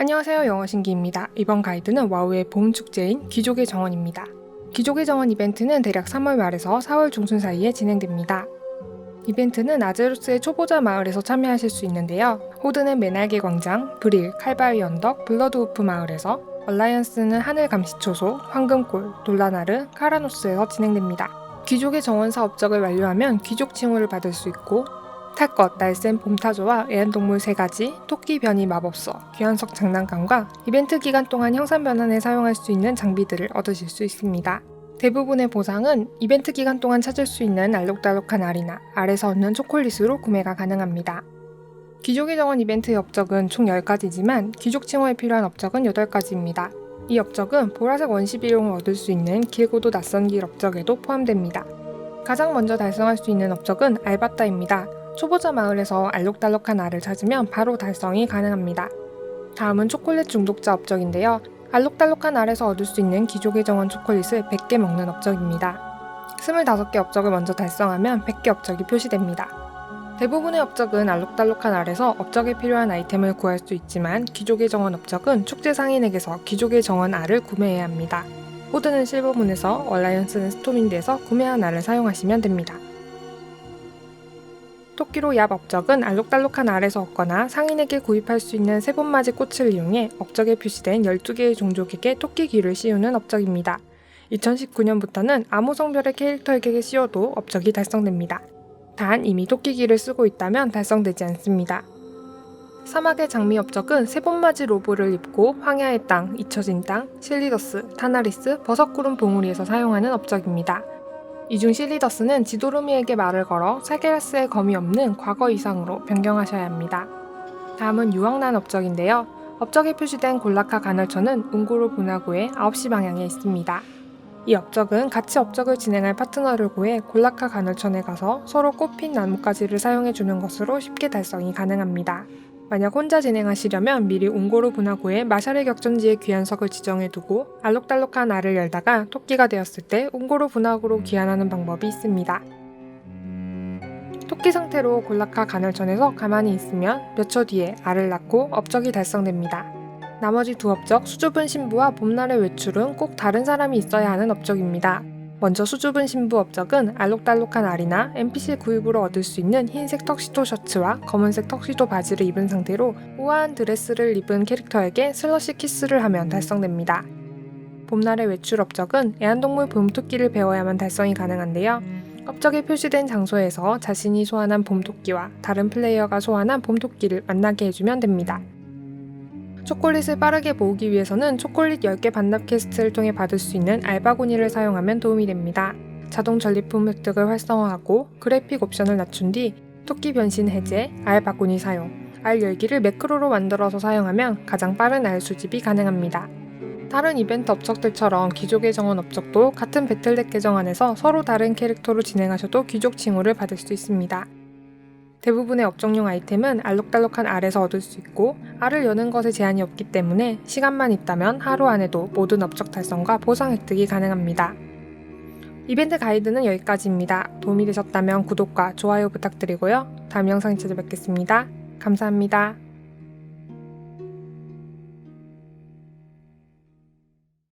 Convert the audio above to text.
안녕하세요 영어신기입니다. 이번 가이드는 와우의 봄 축제인 귀족의 정원입니다. 귀족의 정원 이벤트는 대략 3월 말에서 4월 중순 사이에 진행됩니다. 이벤트는 아제로스의 초보자 마을에서 참여하실 수 있는데요. 호드는 메날개 광장, 브릴, 칼바위 언덕, 블러드 우프 마을에서 얼라이언스는 하늘 감시초소, 황금골, 돌라나르, 카라노스에서 진행됩니다. 귀족의 정원 사 업적을 완료하면 귀족 칭호를 받을 수 있고 탈것, 날쌘 봄타조와 애완동물 3가지, 토끼 변이 마법서, 귀환석 장난감과 이벤트 기간 동안 형상 변환에 사용할 수 있는 장비들을 얻으실 수 있습니다. 대부분의 보상은 이벤트 기간 동안 찾을 수 있는 알록달록한 알이나 알에서 얻는 초콜릿으로 구매가 가능합니다. 귀족의 정원 이벤트의 업적은 총 10가지지만 귀족 칭호에 필요한 업적은 8가지입니다. 이 업적은 보라색 원시 비용을 얻을 수 있는 길고도 낯선 길 업적에도 포함됩니다. 가장 먼저 달성할 수 있는 업적은 알바따입니다. 초보자 마을에서 알록달록한 알을 찾으면 바로 달성이 가능합니다. 다음은 초콜릿 중독자 업적인데요. 알록달록한 알에서 얻을 수 있는 귀족의 정원 초콜릿을 100개 먹는 업적입니다. 25개 업적을 먼저 달성하면 100개 업적이 표시됩니다. 대부분의 업적은 알록달록한 알에서 업적에 필요한 아이템을 구할 수 있지만 귀족의 정원 업적은 축제 상인에게서 귀족의 정원 알을 구매해야 합니다. 호드는 실버문에서 얼라이언스는 스톰인드에서 구매한 알을 사용하시면 됩니다. 토끼로 얍 업적은 알록달록한 알에서 얻거나 상인에게 구입할 수 있는 세번맞이 꽃을 이용해 업적에 표시된 12개의 종족에게 토끼 귀를 씌우는 업적입니다. 2019년부터는 아무 성별의 캐릭터에게 씌워도 업적이 달성됩니다. 단 이미 토끼 귀를 쓰고 있다면 달성되지 않습니다. 사막의 장미 업적은 세번맞이 로브를 입고 황야의 땅, 잊혀진 땅, 실리더스, 타나리스, 버섯구름 봉우리에서 사용하는 업적입니다. 이중 실리더스는 지도르미에게 말을 걸어 사게라스의 검이 없는 과거 이상으로 변경하셔야 합니다. 다음은 유황난 업적인데요. 업적에 표시된 골라카 간헐천은 웅구르 분화구의 9시 방향에 있습니다. 이 업적은 같이 업적을 진행할 파트너를 구해 골라카 간헐천에 가서 서로 꽃핀 나뭇가지를 사용해주는 것으로 쉽게 달성이 가능합니다. 만약 혼자 진행하시려면 미리 옹고르 분화구에 마샬의 격전지에 귀환석을 지정해두고 알록달록한 알을 열다가 토끼가 되었을 때 옹고르 분화구로 귀환하는 방법이 있습니다. 토끼 상태로 골라카 간헐천에서 가만히 있으면 몇 초 뒤에 알을 낳고 업적이 달성됩니다. 나머지 두 업적 수줍은 신부와 봄날의 외출은 꼭 다른 사람이 있어야 하는 업적입니다. 먼저 수줍은 신부 업적은 알록달록한 알이나 NPC 구입으로 얻을 수 있는 흰색 턱시도 셔츠와 검은색 턱시도 바지를 입은 상태로 우아한 드레스를 입은 캐릭터에게 슬러시 키스를 하면 달성됩니다. 봄날의 외출 업적은 애완동물 봄토끼를 배워야만 달성이 가능한데요. 업적에 표시된 장소에서 자신이 소환한 봄토끼와 다른 플레이어가 소환한 봄토끼를 만나게 해주면 됩니다. 초콜릿을 빠르게 모으기 위해서는 초콜릿 10개 반납 퀘스트를 통해 받을 수 있는 알바고니를 사용하면 도움이 됩니다. 자동 전리품 획득을 활성화하고 그래픽 옵션을 낮춘 뒤 토끼 변신 해제, 알바고니 사용, 알 열기를 매크로로 만들어서 사용하면 가장 빠른 알 수집이 가능합니다. 다른 이벤트 업적들처럼 귀족의 정원 업적도 같은 배틀덱 계정 안에서 서로 다른 캐릭터로 진행하셔도 귀족 칭호를 받을 수 있습니다. 대부분의 업종용 아이템은 알록달록한 알에서 얻을 수 있고 알을 여는 것에 제한이 없기 때문에 시간만 있다면 하루 안에도 모든 업적 달성과 보상 획득이 가능합니다. 이벤트 가이드는 여기까지입니다. 도움이 되셨다면 구독과 좋아요 부탁드리고요. 다음 영상에 찾아뵙겠습니다. 감사합니다.